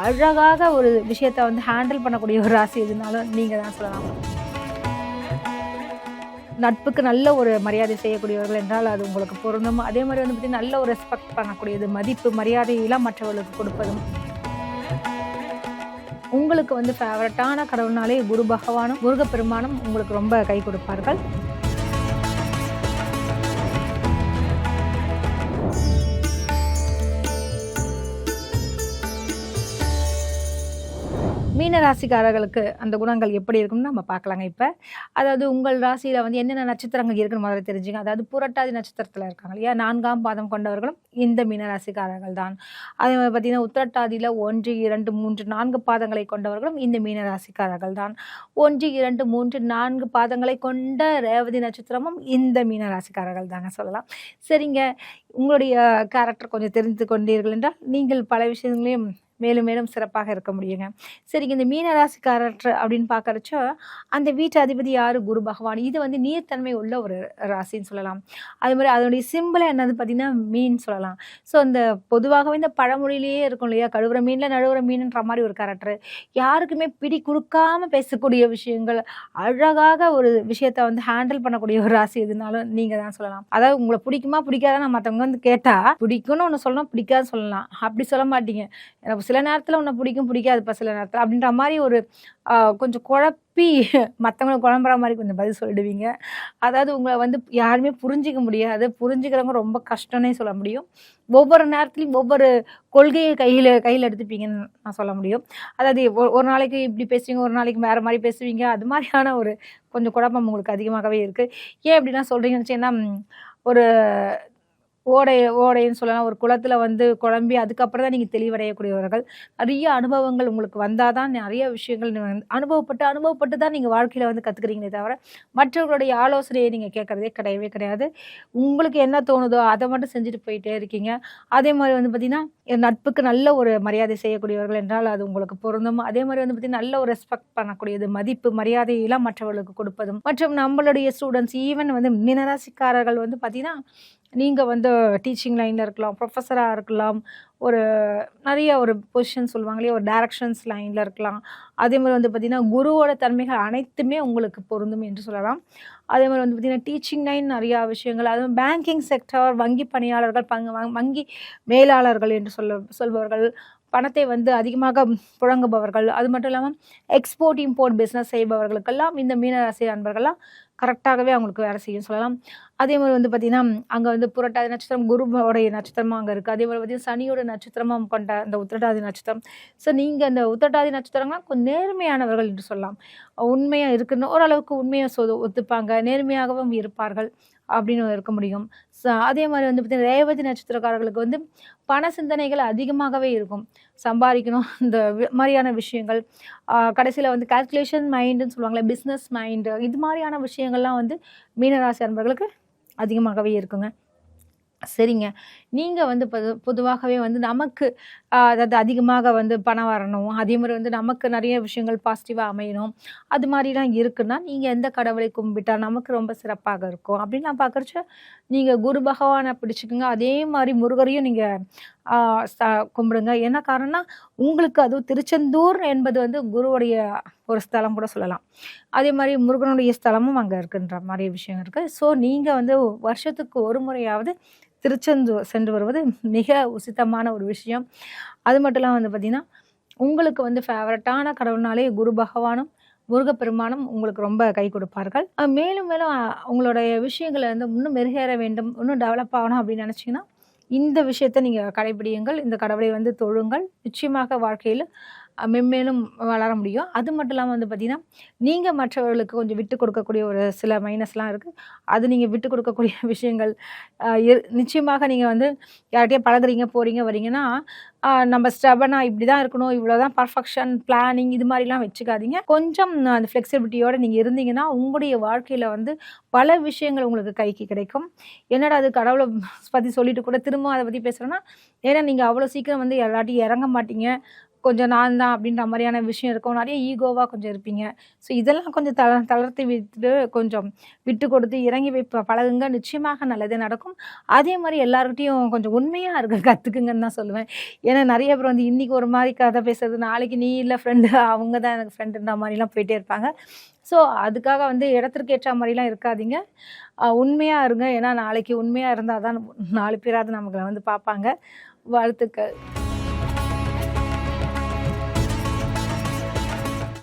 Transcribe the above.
அழகாக ஒரு விஷயத்தை வந்து ஹேண்டில் பண்ணக்கூடிய ஒரு ராசி எதுனாலும் நீங்கள் தான் சொல்லலாம். நட்புக்கு நல்ல ஒரு மரியாதை செய்யக்கூடியவர்கள் என்றால் அது உங்களுக்கு பொருந்தும். அதே மாதிரி வந்து பார்த்தீங்கன்னா நல்ல ஒரு ரெஸ்பெக்ட் பண்ணக்கூடியது மதிப்பு மரியாதையெல்லாம் மற்றவர்களுக்கு கொடுப்பதும். உங்களுக்கு வந்து ஃபேவரட்டான கடவுள்னாலே குரு பகவானும் முருகப்பெருமானும் உங்களுக்கு ரொம்ப கை கொடுப்பார்கள். மீன ராசிக்காரர்களுக்கு அந்த குணங்கள் எப்படி இருக்கும்னு நம்ம பார்க்கலாங்க இப்போ. அதாவது உங்கள் ராசியில் வந்து என்னென்ன நட்சத்திரங்கள் இருக்குன்னு முதல்ல தெரிஞ்சுங்க. அதாவது புரட்டாதி நட்சத்திரத்தில் இருக்காங்க இல்லையா? நான்காம் பாதம் கொண்டவர்களும் இந்த மீன ராசிக்காரர்கள் தான் அதே மாதிரி பார்த்தீங்கன்னா உத்திரட்டாதியில் ஒன்று இரண்டு மூன்று நான்கு பாதங்களை கொண்டவர்களும் இந்த மீன ராசிக்காரர்கள் தான் ஒன்று இரண்டு மூன்று நான்கு பாதங்களை கொண்ட ரேவதி நட்சத்திரமும் இந்த மீன ராசிக்காரர்கள் தாங்க சொல்லலாம். சரிங்க. உங்களுடைய கேரக்டர் கொஞ்சம் தெரிந்து கொண்டீர்கள் என்றால் நீங்கள் பல விஷயங்களையும் மேலும் மேலும் சிறப்பாக இருக்க முடியுங்க. சரிங்க இந்த மீனராசிக்காரர் அப்படின்னு பார்க்குறச்சோ அந்த வீட்டு அதிபதி யார்? குரு பகவான். இது வந்து நீர்த்தன்மை உள்ள ஒரு ராசின்னு சொல்லலாம். அது மாதிரி அதனுடைய சிம்பிளாக என்னது பார்த்தீங்கன்னா மீன் சொல்லலாம். ஸோ அந்த பொதுவாகவே இந்த பழமொழியிலேயே இருக்கும் இல்லையா? கழுவுற மீனில் நழுவுற மீன்ன்ற மாதிரி ஒரு கேரக்டர் யாருக்குமே பிடி கொடுக்காம பேசக்கூடிய விஷயங்கள் அழகாக ஒரு விஷயத்த வந்து ஹேண்டில் பண்ணக்கூடிய ஒரு ராசி எதுனாலும் நீங்கள் தான் சொல்லலாம். அதாவது உங்களை பிடிக்குமா பிடிக்காதான் மற்றவங்க வந்து கேட்டால் பிடிக்கும்னு ஒன்று சொல்லணும் பிடிக்காது சொல்லலாம். அப்படி சொல்ல மாட்டீங்க. எனக்கு சில நேரத்தில் உன்னை பிடிக்கும் பிடிக்காதுப்பா சில நேரத்தில். அப்படின்ற மாதிரி ஒரு கொஞ்சம் குழப்பி மற்றவங்களை குழம்புற மாதிரி கொஞ்சம் பதில் சொல்லிடுவீங்க அதாவது உங்களை வந்து யாருமே புரிஞ்சிக்க முடியாது. புரிஞ்சுக்கிறவங்க ரொம்ப கஷ்டம்னே சொல்ல முடியும். ஒவ்வொரு நேரத்துலையும் ஒவ்வொரு கொள்கையை கையில் கையில் எடுத்துப்பீங்கன்னு நான் சொல்ல முடியும். அதாவது ஒரு நாளைக்கு இப்படி பேசுவீங்க ஒரு நாளைக்கு வேறு மாதிரி பேசுவீங்க. அது மாதிரியான ஒரு கொஞ்சம் குழப்பம் உங்களுக்கு அதிகமாகவே இருக்குது ஏன் எப்படின்னா சொல்கிறீங்கன்னு வச்சுன்னா ஒரு ஓடை ஓடைன்னு சொல்லலாம். ஒரு குளத்தில் வந்து குழம்பி அதுக்கப்புறம் தான் நீங்கள் தெளிவடையக்கூடியவர்கள். நிறைய அனுபவங்கள் உங்களுக்கு வந்தால் தான் நிறைய விஷயங்கள் அனுபவப்பட்டு அனுபவப்பட்டு தான் நீங்கள் வாழ்க்கையில் வந்து கற்றுக்குறீங்களே தவிர மற்றவர்களுடைய ஆலோசனையை நீங்கள் கேட்குறதே கிடையவே கிடையாது. உங்களுக்கு என்ன தோணுதோ அதை மட்டும் செஞ்சுட்டு போயிட்டே இருக்கீங்க. அதே மாதிரி வந்து பார்த்திங்கன்னா என் நட்புக்கு நல்ல ஒரு மரியாதை செய்யக்கூடியவர்கள் என்றால் அது உங்களுக்கு பொருந்தும். அதே மாதிரி வந்து பார்த்திங்கன்னா நல்ல ஒரு ரெஸ்பெக்ட் பண்ணக்கூடியது மதிப்பு மரியாதையெல்லாம் மற்றவர்களுக்கு கொடுப்பதும். மற்றும் நம்மளுடைய ஸ்டூடெண்ட்ஸ் ஈவன் வந்து மினராசிக்காரர்கள் வந்து பார்த்திங்கன்னா நீங்கள் வந்து டீச்சிங் லைனில் இருக்கலாம் ப்ரொஃபஸராக இருக்கலாம் ஒரு நிறைய ஒரு பொசிஷன் சொல்லுவாங்க இல்லையா ஒரு டைரக்ஷன்ஸ் லைனில் இருக்கலாம். அதே மாதிரி வந்து பார்த்திங்கன்னா குருவோட தன்மைகள் அனைத்துமே உங்களுக்கு பொருந்தும் என்று சொல்லலாம். அதே மாதிரி வந்து பார்த்திங்கன்னா டீச்சிங் லைன் நிறையா விஷயங்கள் அதுவும் பேங்கிங் செக்டர் வங்கி பணியாளர்கள் பங்கு வங்கி மேலாளர்கள் என்று சொல்ல சொல்பவர்கள் பணத்தை வந்து அதிகமாக புழங்குபவர்கள். அது மட்டும் இல்லாமல் எக்ஸ்போர்ட் இம்போர்ட் பிஸ்னஸ் செய்பவர்களுக்கெல்லாம் இந்த மீனராசி அன்பர்கள்லாம் கரெக்டாகவே அவங்களுக்கு வேலை செய்யும் சொல்லலாம். அதே மாதிரி வந்து பார்த்திங்கன்னா அங்கே வந்து புரட்டாதி நட்சத்திரம் குருவோடைய நட்சத்திரமாக அங்கே இருக்குது அதே மாதிரி பார்த்திங்கன்னா சனியோட நட்சத்திரமும் கொண்ட அந்த உத்திரட்டாதி நட்சத்திரம். ஸோ நீங்கள் அந்த உத்திரட்டாதி நட்சத்திரம்லாம் கொஞ்சம் நேர்மையானவர்கள் என்று சொல்லலாம். உண்மையாக இருக்குன்னு ஓரளவுக்கு உண்மையாக சொ ஒத்துப்பாங்க. நேர்மையாகவும் இருப்பார்கள். அப்படின்னு இருக்க முடியும். அதே மாதிரி வந்து பார்த்திங்கன்னா ரேவதி நட்சத்திரக்காரர்களுக்கு வந்து பண சிந்தனைகள் அதிகமாகவே இருக்கும். சம்பாதிக்கணும் இந்த மாதிரியான விஷயங்கள். கடைசியில் வந்து கால்குலேஷன் மைண்டுன்னு சொல்லுவாங்களே பிஸ்னஸ் மைண்டு இது மாதிரியான விஷயங்கள்லாம் வந்து மீனராசி அன்பர்களுக்கு அதிகமாகவே இருக்குங்க. சரிங்க. நீங்கள் வந்து பொது பொதுவாகவே வந்து நமக்கு அதாவது அதிகமாக வந்து பணம் வரணும். அதே மாதிரி வந்து நமக்கு நிறைய விஷயங்கள் பாசிட்டிவாக அமையணும். அது மாதிரிலாம் இருக்குன்னா நீங்கள் எந்த கடவுளை கும்பிட்டா நமக்கு ரொம்ப சிறப்பாக இருக்கும். அப்படின்னு நான் பார்க்குறச்ச நீங்கள் குரு பகவானை பிடிச்சிக்கோங்க. அதே மாதிரி முருகரையும் நீங்கள் கும்பிடுங்க. என்ன காரணம்னா உங்களுக்கு அதுவும் திருச்செந்தூர் என்பது வந்து குருவுடைய ஒரு ஸ்தலம் கூட சொல்லலாம். அதே மாதிரி முருகனுடைய ஸ்தலமும் அங்கே இருக்குன்ற மாதிரி விஷயம் இருக்குது ஸோ நீங்கள் வந்து வருஷத்துக்கு ஒரு முறையாவது திருச்செந்தூர் சென்று வருவது மிக உசித்தமான ஒரு விஷயம். அது மட்டும் இல்லாமல் வந்து பார்த்திங்கன்னா உங்களுக்கு வந்து ஃபேவரட்டான கடவுள்னாலே குரு பகவானும் முருகப்பெருமானும் உங்களுக்கு ரொம்ப கை கொடுப்பார்கள். மேலும் மேலும் உங்களுடைய விஷயங்களை வந்து இன்னும் மெருகேற வேண்டும் இன்னும் டெவலப் ஆகணும் அப்படின்னு நினச்சிங்கன்னா இந்த விஷயத்தை நீங்கள் கடைபிடியுங்கள் இந்த கடவுளை வந்து தொழுங்கள். நிச்சயமாக வாழ்க்கையில் மென்மேலும் வளர முடியும். அது மட்டும் இல்லாமல் வந்து பார்த்திங்கன்னா நீங்கள் மற்றவர்களுக்கு கொஞ்சம் விட்டு கொடுக்கக்கூடிய ஒரு சில மைனஸ்லாம் இருக்குது அது நீங்கள் விட்டு கொடுக்கக்கூடிய விஷயங்கள் இரு- நிச்சயமாக நீங்கள் வந்து யார்கிட்டயே பழகுறீங்க போகிறீங்க வரீங்கன்னா நம்ம ஸ்டபனாக இப்படி தான் இருக்கணும் இவ்வளோ தான் பர்ஃபெக்ஷன் பிளானிங் இது மாதிரிலாம் வச்சுக்காதீங்க. கொஞ்சம் அந்த ஃப்ளெக்சிபிலிட்டியோடு நீங்கள் இருந்தீங்கன்னா உங்களுடைய வாழ்க்கையில் வந்து பல விஷயங்கள் உங்களுக்கு கைக்கு கிடைக்கும். என்னடா அது கடவுளை பற்றி சொல்லிட்டு கூட திரும்ப அதை பற்றி பேசுகிறேன்னா ஏன்னா நீங்கள் அவ்வளோ சீக்கிரம் வந்து எல்லாட்டையும் இறங்க மாட்டீங்க. கொஞ்சம் நான் தான் அப்படின்ற மாதிரியான விஷயம் இருக்கும். நிறைய ஈகோவாக கொஞ்சம் இருப்பீங்க. ஸோ இதெல்லாம் கொஞ்சம் தள தளர்த்தி விட்டு கொஞ்சம் விட்டு கொடுத்து இறங்கி போய் பழகுங்க. நிச்சயமாக நல்லதே நடக்கும். அதே மாதிரி எல்லாருக்கிட்டையும் கொஞ்சம் உண்மையாக இருக்க கற்றுக்குங்கன்னு தான் சொல்லுவேன். ஏன்னா நிறைய பேர் வந்து இன்றைக்கி ஒரு மாதிரி கதை பேசுறது நாளைக்கு நீ இல்லை ஃப்ரெண்டு அவங்க தான் எனக்கு ஃப்ரெண்டுன்ற மாதிரிலாம் போயிட்டே இருப்பாங்க. ஸோ அதுக்காக வந்து இடத்திற்கு ஏற்ற மாதிரிலாம் இருக்காதீங்க. உண்மையாக இருங்க. ஏன்னா நாளைக்கு உண்மையாக இருந்தால் தான் நாலு பேராவது நம்மளை வந்து பார்ப்பாங்க. வாழ்த்துக்கள்.